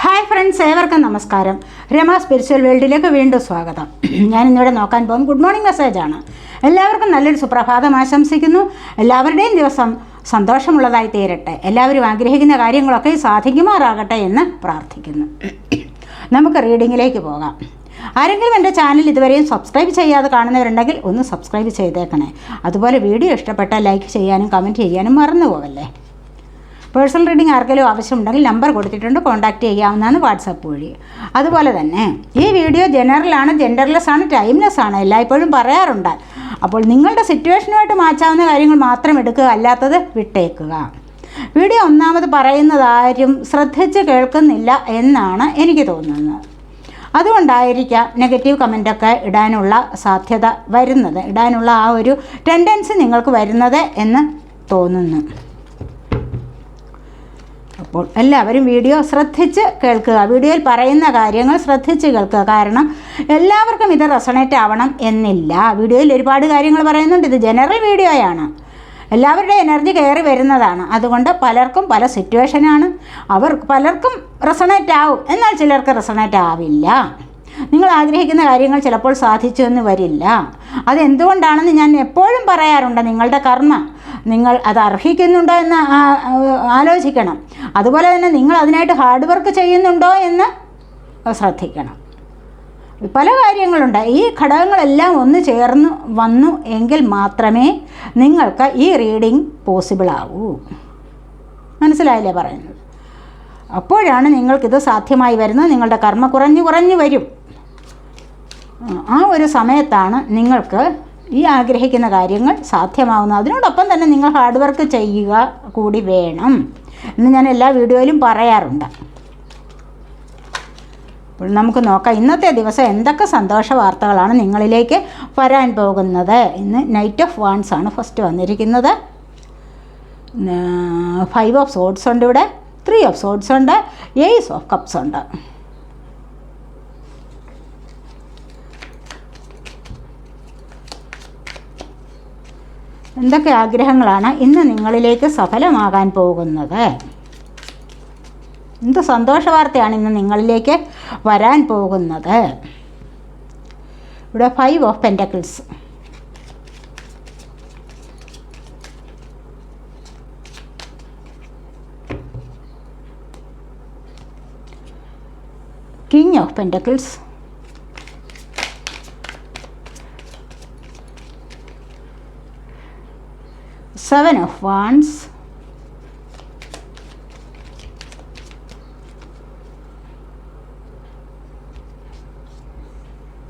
Hi friends ഏവർക്കും നമസ്കാരം. Rama spiritual വേൾഡിലേക്ക് വീണ്ടും സ്വാഗതം. ഞാൻ ഇന്നിവിടെ നോക്കാൻ പോകും ഗുഡ് മോർണിംഗ് മെസ്സേജാണ് എല്ലാവർക്കും നല്ലൊരു സുപ്രഭാതം ആശംസിക്കുന്നു. എല്ലാവരുടെയും ദിവസം സന്തോഷമുള്ളതായി തീരട്ടെ. എല്ലാവരും ആഗ്രഹിക്കുന്ന കാര്യങ്ങളൊക്കെ സാധിക്കുമാറാകട്ടെ എന്ന് പ്രാർത്ഥിക്കുന്നു. നമുക്ക് റീഡിങ്ങിലേക്ക് പോകാം. ആരെങ്കിലും എന്റെ ചാനൽ ഇതുവരെയും സബ്സ്ക്രൈബ് ചെയ്യാതെ കാണുന്നവരുണ്ടെങ്കിൽ ഒന്ന് സബ്സ്ക്രൈബ് ചെയ്തേക്കണേ. അതുപോലെ വീഡിയോ ഇഷ്ടപ്പെട്ടാൽ ലൈക്ക് ചെയ്യാനും കമന്റ് ചെയ്യാനും മറന്നു പോകല്ലേ പേഴ്സണൽ റീഡിംഗ് ആർക്കെങ്കിലും ആവശ്യമുണ്ടെങ്കിൽ നമ്പർ കൊടുത്തിട്ടുണ്ട് കോൺടാക്റ്റ് ചെയ്യാവുന്നതാണ് വാട്സാപ്പ് വഴി. അതുപോലെ തന്നെ ഈ വീഡിയോ ജനറലാണ് ജെൻഡർലെസ് ആണ് ടൈംലെസ് ആണ് എല്ലായ്പ്പോഴും പറയാറുണ്ട്. അപ്പോൾ നിങ്ങളുടെ സിറ്റുവേഷനുമായിട്ട് മാച്ചാവുന്ന കാര്യങ്ങൾ മാത്രം എടുക്കുക അല്ലാത്തത് വിട്ടേക്കുക. വീഡിയോ ഒന്നാമത് പറയുന്നതാരും ശ്രദ്ധിച്ച് കേൾക്കുന്നില്ല എന്നാണ് എനിക്ക് തോന്നുന്നത്. അതുകൊണ്ടായിരിക്കാം നെഗറ്റീവ് കമന്റൊക്കെ ഇടാനുള്ള സാധ്യത വരുന്നത് ഇടാനുള്ള ആ ഒരു ടെൻഡൻസി നിങ്ങൾക്ക് വരുന്നത് എന്ന് തോന്നുന്നു. അപ്പോൾ എല്ലാവരും വീഡിയോ ശ്രദ്ധിച്ച് കേൾക്കുക. വീഡിയോയിൽ പറയുന്ന കാര്യങ്ങൾ ശ്രദ്ധിച്ച് കേൾക്കുക. കാരണം എല്ലാവർക്കും ഇത് റെസണേറ്റ് ആവണം എന്നില്ല. വീഡിയോയിൽ ഒരുപാട് കാര്യങ്ങൾ പറയുന്നുണ്ട്. ഇത് ജനറൽ വീഡിയോയാണ് എല്ലാവരുടെയും എനർജി കയറി വരുന്നതാണ്. അതുകൊണ്ട് പലർക്കും പല സിറ്റുവേഷനാണ് അവർ പലർക്കും റെസണേറ്റ് ആവും. എന്നാൽ ചിലർക്ക് റെസണേറ്റ് ആവില്ല. നിങ്ങൾ ആഗ്രഹിക്കുന്ന കാര്യങ്ങൾ ചിലപ്പോൾ സാധിച്ചു എന്ന് വരില്ല. അതെന്തുകൊണ്ടാണെന്ന് ഞാൻ എപ്പോഴും പറയാറുണ്ട്. നിങ്ങളുടെ കർമ്മ നിങ്ങൾ അത് അർഹിക്കുന്നുണ്ടോ എന്ന് ആലോചിക്കണം. അതുപോലെ തന്നെ നിങ്ങൾ അതിനായിട്ട് ഹാർഡ് വർക്ക് ചെയ്യുന്നുണ്ടോ എന്ന് ശ്രദ്ധിക്കണം. പല കാര്യങ്ങളുണ്ട്. ഈ ഘടകങ്ങളെല്ലാം ഒന്ന് ചേർന്ന് വന്നു എങ്കിൽ മാത്രമേ നിങ്ങൾക്ക് ഈ റീഡിംഗ് പോസിബിൾ ആവൂ. മനസ്സിലായില്ലേ പറയുന്നത്? അപ്പോഴാണ് നിങ്ങൾക്കിത് സാധ്യമായി വരുന്നത്. നിങ്ങളുടെ കർമ്മ കുറഞ്ഞു കുറഞ്ഞു വരും. ആ ഒരു സമയത്താണ് നിങ്ങൾക്ക് ഈ ആഗ്രഹിക്കുന്ന കാര്യങ്ങൾ സാധ്യമാകുന്ന അതിനോടൊപ്പം തന്നെ നിങ്ങൾ ഹാർഡ് വർക്ക് ചെയ്യുക കൂടി വേണം. എന്ന് ഞാൻ എല്ലാ വീഡിയോയിലും പറയാറുണ്ട്. അപ്പോൾ നമുക്ക് നോക്കാം. ഇന്നത്തെ ദിവസം എന്തൊക്കെ സന്തോഷ വാർത്തകളാണ് നിങ്ങളിലേക്ക് വരാൻ പോകുന്നത്? ഇന്ന് നൈറ്റ് ഓഫ് വാൺസ് ആണ് ഫസ്റ്റ് വന്നിരിക്കുന്നത്. ഫൈവ് ഓഫ് സോഡ്സ് ഉണ്ട് ഇവിടെ. ത്രീ ഓഫ് സോഡ്സ് ഉണ്ട്. എയ്സ് ഓഫ് കപ്സ് ഉണ്ട്. എന്തൊക്കെ ആഗ്രഹങ്ങളാണ് ഇന്ന് നിങ്ങളിലേക്ക് സഫലമാകാൻ പോകുന്നത്? എന്ത് സന്തോഷ വാർത്തയാണ് ഇന്ന് നിങ്ങളിലേക്ക് വരാൻ പോകുന്നത്? ഇവിടെ five of pentacles king of pentacles seven of wands.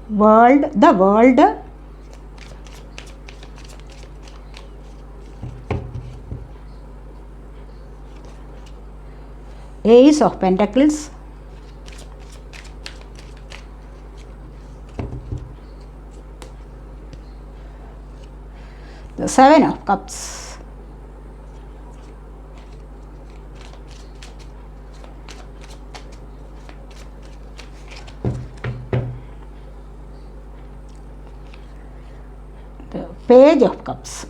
World the world. Ace of pentacles of cups the page of cups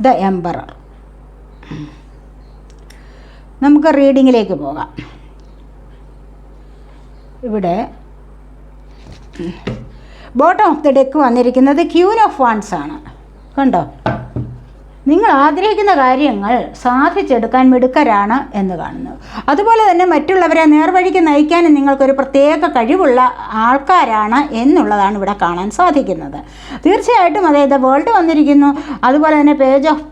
the emperor നമുക്ക് റീഡിങ്ങിലേക്ക് പോകാം ഇവിടെ ബോട്ടം ഓഫ് ദി ഡെക്ക് വന്നിരിക്കുന്നത് ക്യൂൻ ഓഫ് വൺസ് ആണ്. കണ്ടോ? നിങ്ങൾ ആഗ്രഹിക്കുന്ന കാര്യങ്ങൾ സാധിച്ചെടുക്കാൻ മിടുക്കരാണ് എന്ന് കാണുന്നു. അതുപോലെ തന്നെ മറ്റുള്ളവരെ നേർവഴിക്ക് നയിക്കാനും നിങ്ങൾക്കൊരു പ്രത്യേക കഴിവുള്ള ആൾക്കാരാണ് എന്നുള്ളതാണ് ഇവിടെ കാണാൻ സാധിക്കുന്നത്. തീർച്ചയായിട്ടും അതായത് വേൾഡ് വന്നിരിക്കുന്നു. അതുപോലെ തന്നെ page of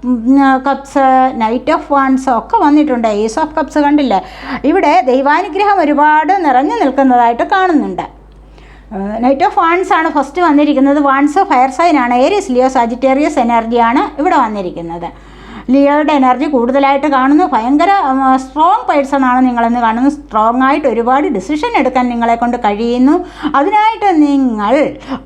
cups knight of wands ഒക്കെ വന്നിട്ടുണ്ട്. ഏസ് ഓഫ് കപ്സ് കണ്ടില്ല? ഇവിടെ ദൈവാനുഗ്രഹം ഒരുപാട് നിറഞ്ഞു നിൽക്കുന്നതായിട്ട് കാണുന്നുണ്ട്. നൈറ്റ് ഓഫ് വാൺസ് ആണ് ഫസ്റ്റ് വന്നിരിക്കുന്നത്. വാൺസ് ഫയർ സൈൻ ആണ്. ഏരിയസ് ലിയോ സാജിറ്റേറിയസ് എനർജിയാണ് ഇവിടെ വന്നിരിക്കുന്നത്. ലിയോയുടെ എനർജി കൂടുതലായിട്ട് കാണുന്നു. ഭയങ്കര സ്ട്രോങ് പേഴ്സൺ ആണ് നിങ്ങളെന്ന് കാണുന്നു. സ്ട്രോങ് ആയിട്ട് ഒരുപാട് ഡിസിഷൻ എടുക്കാൻ നിങ്ങളെ കൊണ്ട് കഴിയുന്നു. അതിനായിട്ട് നിങ്ങൾ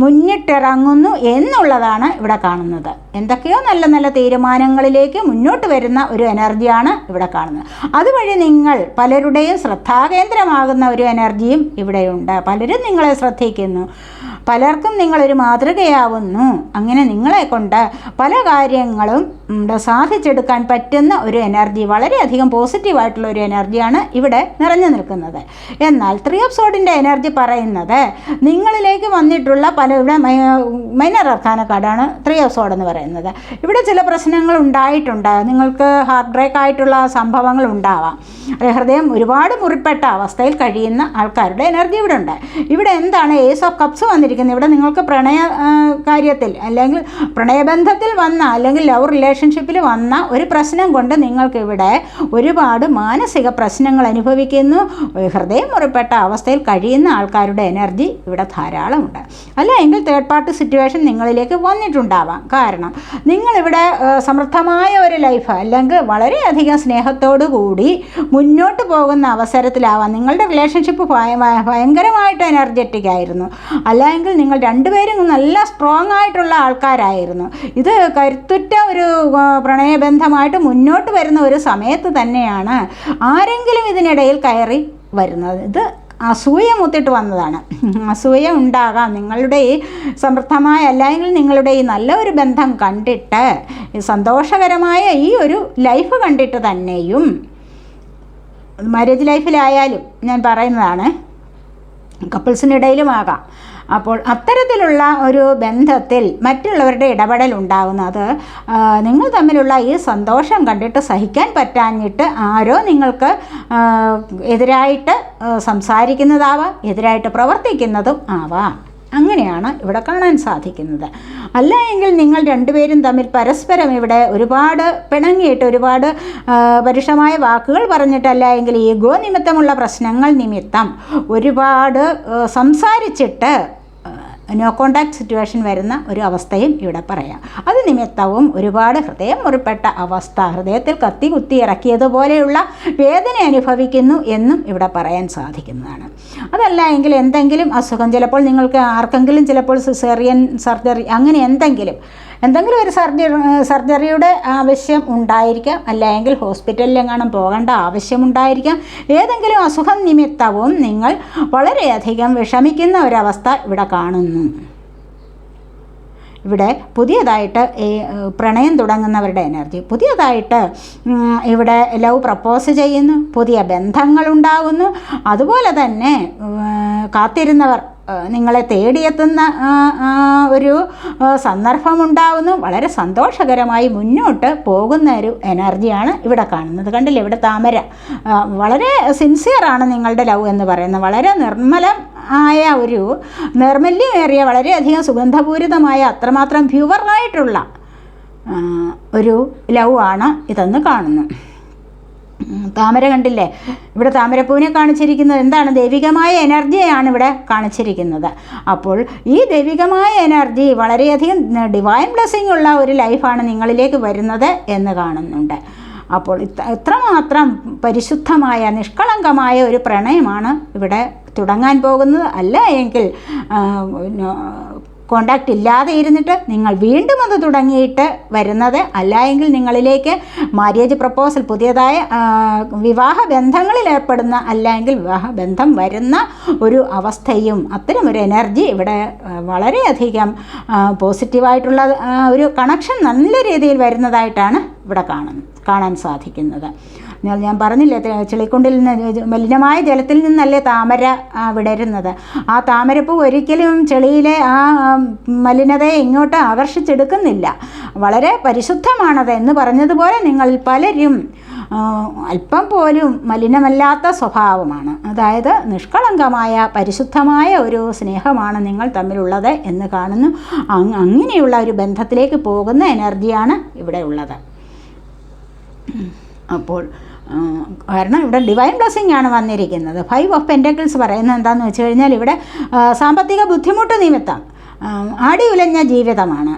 മുന്നിട്ടിറങ്ങുന്നു എന്നുള്ളതാണ് ഇവിടെ കാണുന്നത്. എന്തൊക്കെയോ നല്ല നല്ല തീരുമാനങ്ങളിലേക്ക് മുന്നോട്ട് വരുന്ന ഒരു എനർജിയാണ് ഇവിടെ കാണുന്നത്. അതുവഴി നിങ്ങൾ പലരുടെയും ശ്രദ്ധാകേന്ദ്രമാകുന്ന ഒരു എനർജിയും ഇവിടെയുണ്ട്. പലരും നിങ്ങളെ ശ്രദ്ധിക്കുന്നു. പലർക്കും നിങ്ങളൊരു മാതൃകയാവുന്നു. അങ്ങനെ നിങ്ങളെ കൊണ്ട് പല കാര്യങ്ങളും സാധിച്ചെടുക്കാൻ പറ്റുന്ന ഒരു എനർജി വളരെയധികം പോസിറ്റീവായിട്ടുള്ള ഒരു എനർജിയാണ് ഇവിടെ നിറഞ്ഞു നിൽക്കുന്നത്. എന്നാൽ ത്രീ ഓഫ് സോഡിന്റെ എനർജി പറയുന്നത് നിങ്ങളിലേക്ക് വന്നിട്ടുള്ള പല ഇവിടെ മൈനർ അർക്കാന കാർഡാണ് ത്രീ ഓഫ് സോഡ് എന്ന് പറയുന്നത്. ഇവിടെ ചില പ്രശ്നങ്ങൾ ഉണ്ടായിട്ടുണ്ട്. നിങ്ങൾക്ക് ഹാർട്ട് ബ്രേക്ക് ആയിട്ടുള്ള സംഭവങ്ങൾ ഉണ്ടാവാം. ഹൃദയം ഒരുപാട് മുറിപ്പെട്ട അവസ്ഥയിൽ കഴിയുന്ന ആൾക്കാരുടെ എനർജി ഇവിടെ ഉണ്ട്. ഇവിടെ എന്താണ് ഏസ് ഓഫ് കപ്സ് വന്നിരിക്കുന്നത്? ഇവിടെ നിങ്ങൾക്ക് പ്രണയ കാര്യത്തിൽ അല്ലെങ്കിൽ പ്രണയബന്ധത്തിൽ വന്ന അല്ലെങ്കിൽ ലവ് റിലേഷൻഷിപ്പിൽ വന്ന ഒരു പ്രശ്നം കൊണ്ട് നിങ്ങൾക്കിവിടെ ഒരുപാട് മാനസിക പ്രശ്നങ്ങൾ അനുഭവിക്കുന്നു. ഹൃദയം മുറിപ്പെട്ട അവസ്ഥയിൽ കഴിയുന്ന ആൾക്കാരുടെ എനർജി ഇവിടെ ധാരാളമുണ്ട്. അല്ല എങ്കിൽ തേർഡ് പാർട്ടി സിറ്റുവേഷൻ നിങ്ങളിലേക്ക് വന്നിട്ടുണ്ടാവാം. കാരണം നിങ്ങളിവിടെ സമൃദ്ധമായ ഒരു ലൈഫ് അല്ലെങ്കിൽ വളരെയധികം സ്നേഹത്തോടു കൂടി മുന്നോട്ട് പോകുന്ന അവസരത്തിലാവാം. നിങ്ങളുടെ റിലേഷൻഷിപ്പ് ഭയങ്കരമായിട്ട് എനർജറ്റിക് ആയിരുന്നു. അല്ലെങ്കിൽ നിങ്ങൾ രണ്ടുപേരും നല്ല സ്ട്രോങ് ആയിട്ടുള്ള ആൾക്കാരായിരുന്നു. ഇത് കരുത്തുറ്റ ഒരു പ്രണയബന്ധമായിട്ട് മുന്നോട്ട് വരുന്ന ഒരു സമയത്ത് തന്നെയാണ് ആരെങ്കിലും ഇതിനിടയിൽ കയറി വരുന്നത്. ഇത് അസൂയ മുത്തിട്ട് വന്നതാണ്. അസൂയ ഉണ്ടാകാം. നിങ്ങളുടെ ഈ സമൃദ്ധമായ അല്ലെങ്കിൽ നിങ്ങളുടെ ഈ നല്ല ഒരു ബന്ധം കണ്ടിട്ട് സന്തോഷകരമായ ഈ ഒരു ലൈഫ് കണ്ടിട്ട് തന്നെയും മാരേജ് ലൈഫിലായാലും ഞാൻ പറയുന്നതാണ് കപ്പിൾസിനിടയിലുമാകാം അപ്പോൾ അത്തരത്തിലുള്ള ഒരു ബന്ധത്തിൽ മറ്റുള്ളവരുടെ ഇടപെടൽ ഉണ്ടാകുന്നത് നിങ്ങൾ തമ്മിലുള്ള ഈ സന്തോഷം കണ്ടിട്ട് സഹിക്കാൻ പറ്റാഞ്ഞിട്ട് ആരോ നിങ്ങൾക്ക് എതിരായിട്ട് സംസാരിക്കുന്നതാവാം എതിരായിട്ട് പ്രവർത്തിക്കുന്നതും ആവാം. അങ്ങനെയാണ് ഇവിടെ കാണാൻ സാധിക്കുന്നത്. അല്ല എങ്കിൽ നിങ്ങൾ രണ്ടുപേരും തമ്മിൽ പരസ്പരം ഇവിടെ ഒരുപാട് പിണങ്ങിയിട്ട് ഒരുപാട് പരുഷമായ വാക്കുകൾ പറഞ്ഞിട്ടല്ല എങ്കിൽ ഈഗോ നിമിത്തമുള്ള പ്രശ്നങ്ങൾ നിമിത്തം ഒരുപാട് സംസാരിച്ചിട്ട് നോ കോണ്ടാക്ട് സിറ്റുവേഷൻ വരുന്ന ഒരു അവസ്ഥയും ഇവിടെ പറയാം. അത് നിമിത്തവും ഒരുപാട് ഹൃദയം മുറിപ്പെട്ട അവസ്ഥ ഹൃദയത്തിൽ കത്തി കുത്തി ഇറക്കിയതുപോലെയുള്ള വേദന അനുഭവിക്കുന്നു എന്നും ഇവിടെ പറയാൻ സാധിക്കുന്നതാണ്. അതല്ല എങ്കിൽ എന്തെങ്കിലും അസുഖം ചിലപ്പോൾ നിങ്ങൾക്ക് ആർക്കെങ്കിലും ചിലപ്പോൾ സിസേറിയൻ സർജറി അങ്ങനെ എന്തെങ്കിലും എന്തെങ്കിലും ഒരു സർജറി സർജറിയുടെ ആവശ്യം ഉണ്ടായിരിക്കാം. അല്ലെങ്കിൽ ഹോസ്പിറ്റലിലെങ്ങാനും പോകേണ്ട ആവശ്യമുണ്ടായിരിക്കാം ഏതെങ്കിലും അസുഖം നിമിത്തവും നിങ്ങൾ വളരെയധികം വിഷമിക്കുന്ന ഒരവസ്ഥ ഇവിടെ കാണുന്നു. ഇവിടെ പുതിയതായിട്ട് ഈ പ്രണയം തുടങ്ങുന്നവരുടെ എനർജി. പുതിയതായിട്ട് ഇവിടെ ലവ് പ്രപ്പോസ് ചെയ്യുന്നു. പുതിയ ബന്ധങ്ങളുണ്ടാകുന്നു അതുപോലെ തന്നെ കാത്തിരുന്നവർ നിങ്ങളെ തേടിയെത്തുന്ന ഒരു സന്ദർഭമുണ്ടാവുന്നു. വളരെ സന്തോഷകരമായി മുന്നോട്ട് പോകുന്ന ഒരു എനർജിയാണ് ഇവിടെ കാണുന്നത്. കണ്ടില്ലേ ഇവിടെ താമര. വളരെ സിൻസിയറാണ് നിങ്ങളുടെ ലവ് എന്ന് പറയുന്നത്. വളരെ നിർമ്മലം ആയ ഒരു നിർമ്മല്യമേറിയ വളരെയധികം സുഗന്ധപൂരിതമായ അത്രമാത്രം പ്യുവറായിട്ടുള്ള ഒരു ലവ് ആണ് ഇതെന്ന് കാണുന്നു. താമര കണ്ടില്ലേ? ഇവിടെ താമരപ്പൂവിനെ കാണിച്ചിരിക്കുന്നത് എന്താണ്? ദൈവികമായ എനർജിയാണ് ഇവിടെ കാണിച്ചിരിക്കുന്നത്. അപ്പോൾ ഈ ദൈവികമായ എനർജി വളരെയധികം ഡിവൈൻ ബ്ലെസ്സിങ് ഉള്ള ഒരു ലൈഫാണ് നിങ്ങളിലേക്ക് വരുന്നത് എന്ന് കാണുന്നുണ്ട്. അപ്പോൾ ഇത്ര ഇത്രമാത്രം പരിശുദ്ധമായ നിഷ്കളങ്കമായ ഒരു പ്രണയമാണ് ഇവിടെ തുടങ്ങാൻ പോകുന്നത്. അല്ല എങ്കിൽ കോണ്ടാക്റ്റ് ഇല്ലാതെ ഇരുന്നിട്ട് നിങ്ങൾ വീണ്ടും അത് തുടങ്ങിയിട്ട് വരുന്നത് അല്ലായെങ്കിൽ നിങ്ങളിലേക്ക് മാര്യേജ് പ്രപ്പോസൽ പുതിയതായ വിവാഹ ബന്ധങ്ങളിൽ ഏർപ്പെടുന്ന അല്ലെങ്കിൽ വിവാഹ ബന്ധം വരുന്ന ഒരു അവസ്ഥയും അത്തരം ഒരു എനർജി ഇവിടെ വളരെയധികം പോസിറ്റീവായിട്ടുള്ള ഒരു കണക്ഷൻ നല്ല രീതിയിൽ വരുന്നതായിട്ടാണ് ഇവിടെ കാണുന്നത് കാണാൻ സാധിക്കുന്നത്. ഞാൻ ഞാൻ പറഞ്ഞില്ലേ ചെളിക്കുണ്ടിൽ നിന്ന് മലിനമായ ജലത്തിൽ നിന്നല്ലേ താമര വിടരുന്നത്. ആ താമരപ്പൂ ഒരിക്കലും ചെളിയിലെ ആ മലിനതയെ ഇങ്ങോട്ട് ആകർഷിച്ചെടുക്കുന്നില്ല. വളരെ പരിശുദ്ധമാണത് എന്ന് പറഞ്ഞതുപോലെ നിങ്ങൾ പലരും അല്പം പോലും മലിനമല്ലാത്ത സ്വഭാവമാണ്. അതായത് നിഷ്കളങ്കമായ പരിശുദ്ധമായ ഒരു സ്നേഹമാണ് നിങ്ങൾ തമ്മിലുള്ളത് എന്ന് കാണുന്നു. അങ്ങനെയുള്ള ഒരു ബന്ധത്തിലേക്ക് പോകുന്ന എനർജിയാണ് ഇവിടെ ഉള്ളത്. അപ്പോൾ കാരണം ഇവിടെ ഡിവൈൻ ബ്ലെസ്സിങ് ആണ് വന്നിരിക്കുന്നത്. ഫൈവ് ഓഫ് പെന്റക്കിൾസ് പറയുന്നത് എന്താണെന്ന് വെച്ച് കഴിഞ്ഞാൽ ഇവിടെ സാമ്പത്തിക ബുദ്ധിമുട്ട് നിമിത്തം ആടി ഉലഞ്ഞ ജീവിതമാണ്.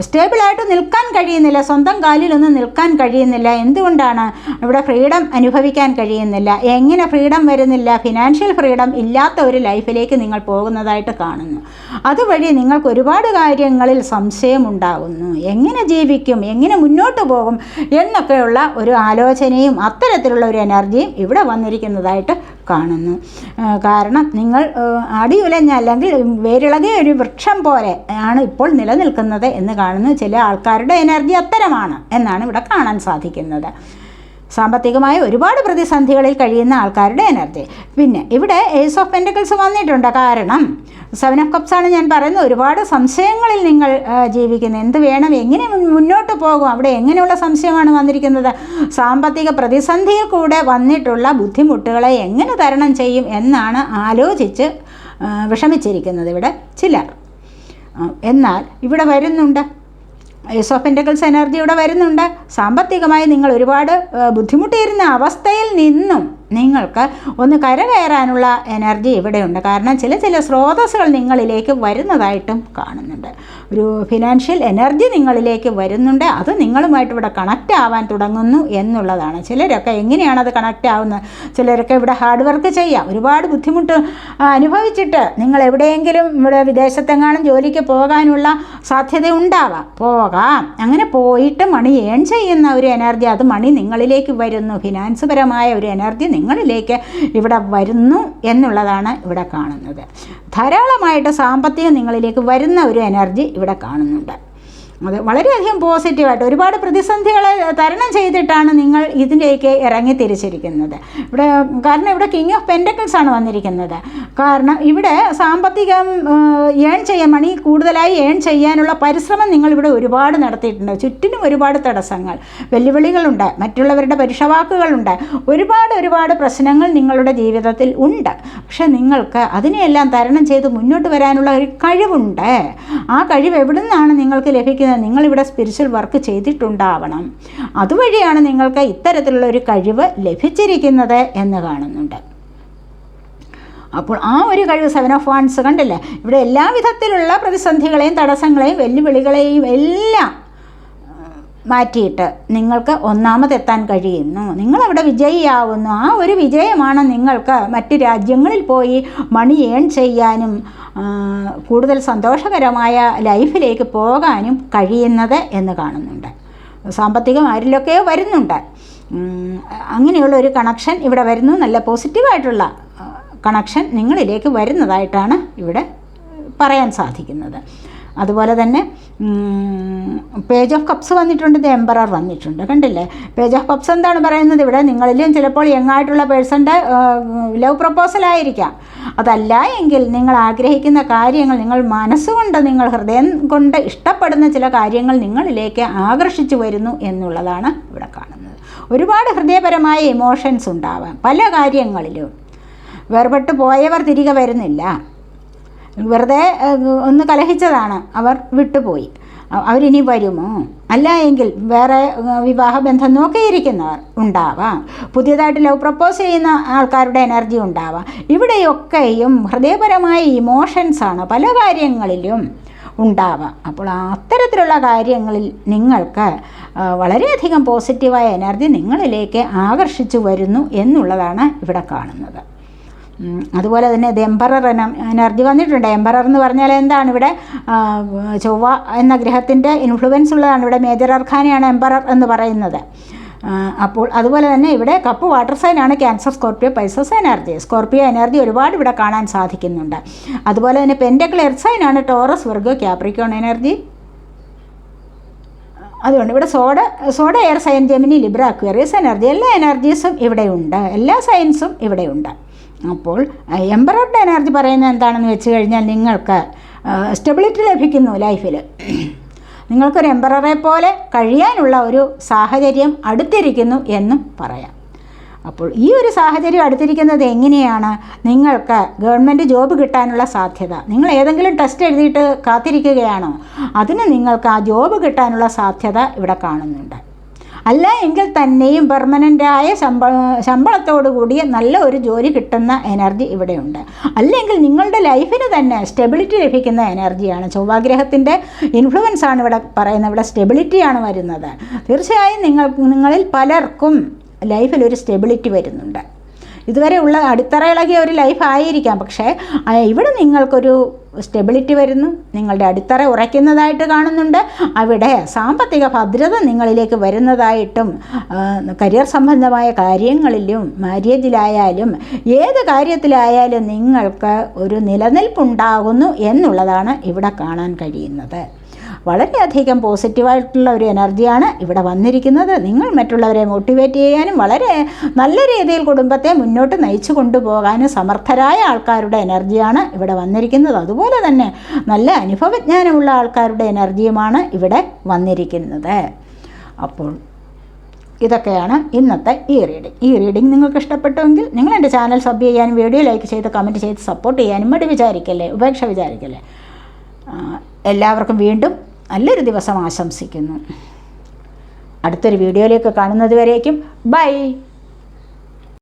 സ്റ്റേബിളായിട്ട് നിൽക്കാൻ കഴിയുന്നില്ല. സ്വന്തം കാലിലൊന്നും നിൽക്കാൻ കഴിയുന്നില്ല. എന്തുകൊണ്ടാണ് ഇവിടെ ഫ്രീഡം അനുഭവിക്കാൻ കഴിയുന്നില്ല? എങ്ങനെ ഫ്രീഡം വരുന്നില്ല? ഫിനാൻഷ്യൽ ഫ്രീഡം ഇല്ലാത്ത ഒരു ലൈഫിലേക്ക് നിങ്ങൾ പോകുന്നതായിട്ട് കാണുന്നു. അതുവഴി നിങ്ങൾക്ക് ഒരുപാട് കാര്യങ്ങളിൽ സംശയമുണ്ടാകുന്നു എങ്ങനെ ജീവിക്കും? എങ്ങനെ മുന്നോട്ട് പോകും? എന്നൊക്കെയുള്ള ഒരു ആലോചനയും അത്തരത്തിലുള്ള ഒരു എനർജിയും ഇവിടെ വന്നിരിക്കുന്നതായിട്ട് കാണുന്നു. കാരണം നിങ്ങൾ അടിയുലഞ്ഞ അല്ലെങ്കിൽ വേരിളകിയ ഒരു വൃക്ഷം പോലെ ആണ് ഇപ്പോൾ നിലനിൽക്കുന്നത് എന്ന് കാണുന്നു. ചില ആൾക്കാരുടെ എനർജി അത്തരമാണ് എന്നാണ് ഇവിടെ കാണാൻ സാധിക്കുന്നത്. സാമ്പത്തികമായ ഒരുപാട് പ്രതിസന്ധികളിൽ കഴിയുന്ന ആൾക്കാരുടെ എനർജി. പിന്നെ ഇവിടെ ഏസ് ഓഫ് പെൻഡിക്കൽസ് വന്നിട്ടുണ്ട്. കാരണം സെവൻ ഓഫ് കപ്സ് ആണ് ഞാൻ പറയുന്നത്. ഒരുപാട് സംശയങ്ങളിൽ നിങ്ങൾ ജീവിക്കുന്നത്. ജീവിക്കുന്നു എന്ത് വേണം? എങ്ങനെ മുന്നോട്ട് പോകും? അവിടെ എങ്ങനെയുള്ള സംശയമാണ് വന്നിരിക്കുന്നത്? സാമ്പത്തിക പ്രതിസന്ധിയിൽ കൂടെ വന്നിട്ടുള്ള ബുദ്ധിമുട്ടുകളെ എങ്ങനെ തരണം ചെയ്യും എന്നാണ് ആലോചിച്ച് വിഷമിച്ചിരിക്കുന്നത് ഇവിടെ ചിലർ. എന്നാൽ ഇവിടെ വരുന്നുണ്ട് ഏസ് ഓഫ് പെന്റക്കിൾസ് എനർജി ഇവിടെ വരുന്നുണ്ട്. സാമ്പത്തികമായി നിങ്ങൾ ഒരുപാട് ബുദ്ധിമുട്ടിയിരുന്ന അവസ്ഥയിൽ നിന്നും നിങ്ങൾക്ക് ഒന്ന് കരകയറാനുള്ള എനർജി ഇവിടെയുണ്ട്. കാരണം ചില ചില സ്രോതസ്സുകൾ നിങ്ങളിലേക്ക് വരുന്നതായിട്ടും കാണുന്നുണ്ട്. ഒരു ഫിനാൻഷ്യൽ എനർജി നിങ്ങളിലേക്ക് വരുന്നുണ്ട്. അത് നിങ്ങളുമായിട്ട് ഇവിടെ കണക്റ്റ് ആവാൻ തുടങ്ങുന്നു എന്നുള്ളതാണ്. ചിലരൊക്കെ എങ്ങനെയാണ് അത് കണക്റ്റ് ആവുന്നത്? ചിലരൊക്കെ ഇവിടെ ഹാർഡ് വർക്ക് ചെയ്യാം. ഒരുപാട് ബുദ്ധിമുട്ട് അനുഭവിച്ചിട്ട് നിങ്ങൾ എവിടെയെങ്കിലും ഇവിടെ വിദേശത്തെങ്ങാനും ജോലിക്ക് പോകാനുള്ള സാധ്യത ഉണ്ടാവാം. പോകാം. അങ്ങനെ പോയിട്ട് മണി ഏൺ ചെയ്യുന്ന ഒരു എനർജി അത് മണി നിങ്ങളിലേക്ക് വരുന്നു. ഫിനാൻസ് പരമായ ഒരു എനർജി നിങ്ങളിലേക്ക് ഇവിടെ വരുന്നു എന്നുള്ളതാണ് ഇവിടെ കാണുന്നത്. ധാരാളമായിട്ട് സാമ്പത്തികം നിങ്ങളിലേക്ക് വരുന്ന ഒരു എനർജി ഇവിടെ കാണുന്നുണ്ട്. അത് വളരെയധികം പോസിറ്റീവായിട്ട് ഒരുപാട് പ്രതിസന്ധികളെ തരണം ചെയ്തിട്ടാണ് നിങ്ങൾ ഇതിന്റെയൊക്കെ ഇറങ്ങി തിരിച്ചിരിക്കുന്നത് ഇവിടെ കാരണം ഇവിടെ കിങ് ഓഫ് പെന്റക്കിൾസ് ആണ് വന്നിരിക്കുന്നത്. കാരണം ഇവിടെ സാമ്പത്തികം ഏൺ ചെയ്യാൻ മണി കൂടുതലായി ഏൺ ചെയ്യാനുള്ള പരിശ്രമം നിങ്ങൾ ഇവിടെ ഒരുപാട് നടത്തിയിട്ടുണ്ട്. ചുറ്റിനും ഒരുപാട് തടസ്സങ്ങൾ വെല്ലുവിളികളുണ്ട് മറ്റുള്ളവരുടെ പരുഷവാക്കുകളുണ്ട് ഒരുപാട് ഒരുപാട് പ്രശ്നങ്ങൾ നിങ്ങളുടെ ജീവിതത്തിൽ ഉണ്ട്. പക്ഷെ നിങ്ങൾക്ക് അതിനെയെല്ലാം തരണം ചെയ്ത് മുന്നോട്ട് വരാനുള്ള ഒരു കഴിവുണ്ട്. ആ കഴിവ് എവിടെ നിന്നാണ് നിങ്ങൾക്ക് ലഭിക്കുന്നത്? നിങ്ങളിവിടെ സ്പിരിച്വൽ വർക്ക് ചെയ്തിട്ടുണ്ടാവണം. അതുവഴിയാണ് നിങ്ങൾക്ക് ഇത്തരത്തിലുള്ള ഒരു കഴിവ് ലഭിച്ചിരിക്കുന്നത് എന്ന് കാണുന്നുണ്ട്. അപ്പോൾ ആ ഒരു കഴിവ് സെവൻ ഓഫ് വാൻസ് കണ്ടില്ലേ? ഇവിടെ എല്ലാ വിധത്തിലുള്ള പ്രതിസന്ധികളെയും തടസ്സങ്ങളെയും വെല്ലുവിളികളെയും എല്ലാം മാറ്റിയിട്ട് നിങ്ങൾക്ക് ഒന്നാമതെത്താൻ കഴിയുന്നു. നിങ്ങളവിടെ വിജയിയാവുന്നു. ആ ഒരു വിജയമാണ് നിങ്ങൾക്ക് മറ്റ് രാജ്യങ്ങളിൽ പോയി മണി ഏൺ ചെയ്യാനും കൂടുതൽ സന്തോഷകരമായ ലൈഫിലേക്ക് പോകാനും കഴിയുന്നത് എന്ന് കാണുന്നുണ്ട്. സാമ്പത്തികം ആരിലൊക്കെയോ വരുന്നുണ്ട്. അങ്ങനെയുള്ള ഒരു കണക്ഷൻ ഇവിടെ വരുന്നു. നല്ല പോസിറ്റീവായിട്ടുള്ള കണക്ഷൻ നിങ്ങളിലേക്ക് വരുന്നതായിട്ടാണ് ഇവിടെ പറയാൻ സാധിക്കുന്നത്. അതുപോലെ തന്നെ പേജ് ഓഫ് കപ്സ് വന്നിട്ടുണ്ട് ദി എംബറർ വന്നിട്ടുണ്ട് കണ്ടില്ലേ? പേജ് ഓഫ് കപ്സ് എന്താണ് പറയുന്നത് ഇവിടെ? നിങ്ങളിലും ചിലപ്പോൾ യങ്ങായിട്ടുള്ള പേഴ്സന്റെ ലവ് പ്രപ്പോസൽ ആയിരിക്കാം. അതല്ല എങ്കിൽ നിങ്ങൾ ആഗ്രഹിക്കുന്ന കാര്യങ്ങൾ നിങ്ങൾ മനസ്സുകൊണ്ട് നിങ്ങൾ ഹൃദയം കൊണ്ട് ഇഷ്ടപ്പെടുന്ന ചില കാര്യങ്ങൾ നിങ്ങളിലേക്ക് ആകർഷിച്ചു വരുന്നു എന്നുള്ളതാണ് ഇവിടെ കാണുന്നത്. ഒരുപാട് ഹൃദയപരമായ ഇമോഷൻസ് ഉണ്ടാവാം പല കാര്യങ്ങളിലും. വേർപെട്ട് പോയവർ തിരികെ വരുന്നില്ല. വെറുതെ ഒന്ന് കലഹിച്ചതാണ്. അവർ വിട്ടുപോയി. അവരിനി വരുമോ? അല്ല എങ്കിൽ വേറെ വിവാഹബന്ധം നോക്കിയിരിക്കുന്നവർ ഉണ്ടാവാം. പുതിയതായിട്ട് ലവ് പ്രപ്പോസ് ചെയ്യുന്ന ആൾക്കാരുടെ എനർജി ഉണ്ടാവാം. ഇവിടെയൊക്കെയും ഹൃദയപരമായ ഇമോഷൻസാണ് പല കാര്യങ്ങളിലും ഉണ്ടാവാം. അപ്പോൾ അത്തരത്തിലുള്ള കാര്യങ്ങളിൽ നിങ്ങൾക്ക് വളരെയധികം പോസിറ്റീവായ എനർജി നിങ്ങളിലേക്ക് ആകർഷിച്ചു വരുന്നു എന്നുള്ളതാണ് ഇവിടെ കാണുന്നത്. അതുപോലെ തന്നെ ഇത് എംപറർ എനർജി വന്നിട്ടുണ്ട്. എംപറർ എന്ന് പറഞ്ഞാൽ എന്താണ് ഇവിടെ? ചൊവ്വ എന്ന ഗ്രഹത്തിന്റെ ഇൻഫ്ലുവൻസ് ഉള്ളതാണ്. ഇവിടെ മേജർ അർഖാനെയാണ് എംപറർ എന്ന് പറയുന്നത്. അപ്പോൾ അതുപോലെ തന്നെ ഇവിടെ cup water സൈനാണ് Cancer Scorpio Pisces energy. Scorpio energy ഒരുപാട് ഇവിടെ കാണാൻ സാധിക്കുന്നുണ്ട്. അതുപോലെ തന്നെ പെന്റക്കിൾ എർത്ത് സൈനാണ് ടോറസ് വർഗോ ക്യാപ്രിക്കോൺ എനർജി. അതുകൊണ്ട് ഇവിടെ sword sword air sign Gemini Libra Aquarius energy. എല്ലാ എനർജീസും ഇവിടെയുണ്ട്. എല്ലാ സയൻസും ഇവിടെയുണ്ട്. അപ്പോൾ എംബറോഡ് എനർജി പറയുന്നത് എന്താണെന്ന് വെച്ച് കഴിഞ്ഞാൽ നിങ്ങൾക്ക് സ്റ്റെബിലിറ്റി ലഭിക്കുന്നു ലൈഫിൽ. നിങ്ങൾക്കൊരു എംബററെ പോലെ കഴിയാനുള്ള ഒരു സാഹചര്യം അടുത്തിരിക്കുന്നു എന്നും പറയാം. അപ്പോൾ ഈ ഒരു സാഹചര്യം അടുത്തിരിക്കുന്നത് എങ്ങനെയാണ്? നിങ്ങൾക്ക് ഗവൺമെന്റ് ജോബ് കിട്ടാനുള്ള സാധ്യത. നിങ്ങൾ ഏതെങ്കിലും ടെസ്റ്റ് എഴുതിയിട്ട് കാത്തിരിക്കുകയാണോ? അതിന് നിങ്ങൾക്ക് ആ ജോബ് കിട്ടാനുള്ള സാധ്യത ഇവിടെ കാണുന്നുണ്ട്. അല്ല എങ്കിൽ തന്നെയും പെർമനന്റായ ശമ്പ ശമ്പളത്തോടു കൂടിയ നല്ല ഒരു ജോലി കിട്ടുന്ന എനർജി ഇവിടെയുണ്ട്. അല്ലെങ്കിൽ നിങ്ങളുടെ ലൈഫിന് തന്നെ സ്റ്റെബിലിറ്റി ലഭിക്കുന്ന എനർജിയാണ് ചൊവ്വാഗ്രഹത്തിന്റെ ഇൻഫ്ലുവൻസ് ആണ് ഇവിടെ പറയുന്നത്. ഇവിടെ സ്റ്റെബിലിറ്റിയാണ് വരുന്നത്. തീർച്ചയായും നിങ്ങൾ നിങ്ങളിൽ പലർക്കും ലൈഫിൽ ഒരു സ്റ്റെബിലിറ്റി വരുന്നുണ്ട്. ഇതുവരെ ഉള്ള അടിത്തറ ഇളകിയ ഒരു ലൈഫ് ആയിരിക്കാം. പക്ഷേ ഇവിടെ നിങ്ങൾക്കൊരു സ്റ്റെബിലിറ്റി വരുന്നു. നിങ്ങളുടെ അടിത്തറ ഉറയ്ക്കുന്നതായിട്ട് കാണുന്നുണ്ട്. അവിടെ സാമ്പത്തിക ഭദ്രത നിങ്ങളിലേക്ക് വരുന്നതായിട്ടും കരിയർ സംബന്ധമായ കാര്യങ്ങളിലും മാര്യേജിലായാലും ഏത് കാര്യത്തിലായാലും നിങ്ങൾക്ക് ഒരു നിലനിൽപ്പുണ്ടാകുന്നു എന്നുള്ളതാണ് ഇവിടെ കാണാൻ കഴിയുന്നത്. വളരെയധികം പോസിറ്റീവായിട്ടുള്ള ഒരു എനർജിയാണ് ഇവിടെ വന്നിരിക്കുന്നത്. നിങ്ങൾ മറ്റുള്ളവരെ മോട്ടിവേറ്റ് ചെയ്യാനും വളരെ നല്ല രീതിയിൽ കുടുംബത്തെ മുന്നോട്ട് നയിച്ചു കൊണ്ടുപോകാനും സമർത്ഥരായ ആൾക്കാരുടെ എനർജിയാണ് ഇവിടെ വന്നിരിക്കുന്നത്. അതുപോലെ തന്നെ നല്ല അനുഭവജ്ഞാനമുള്ള ആൾക്കാരുടെ എനർജിയുമാണ് ഇവിടെ വന്നിരിക്കുന്നത്. അപ്പോൾ ഇതൊക്കെയാണ് ഇന്നത്തെ ഈ റീഡിംഗ് ഈ റീഡിംഗ് നിങ്ങൾക്ക് ഇഷ്ടപ്പെട്ടുവെങ്കിൽ നിങ്ങൾ എന്റെ ചാനൽ സബ് ചെയ്യാനും വീഡിയോ ലൈക്ക് ചെയ്ത് കമന്റ് ചെയ്ത് സപ്പോർട്ട് ചെയ്യാനും മടി വിചാരിക്കല്ലേ? ഉപേക്ഷ വിചാരിക്കല്ലേ? എല്ലാവർക്കും വീണ്ടും നല്ലൊരു ദിവസം ആശംസിക്കുന്നു. അടുത്തൊരു വീഡിയോയിലേക്ക് കാണുന്നത് വരേക്കും ബൈ.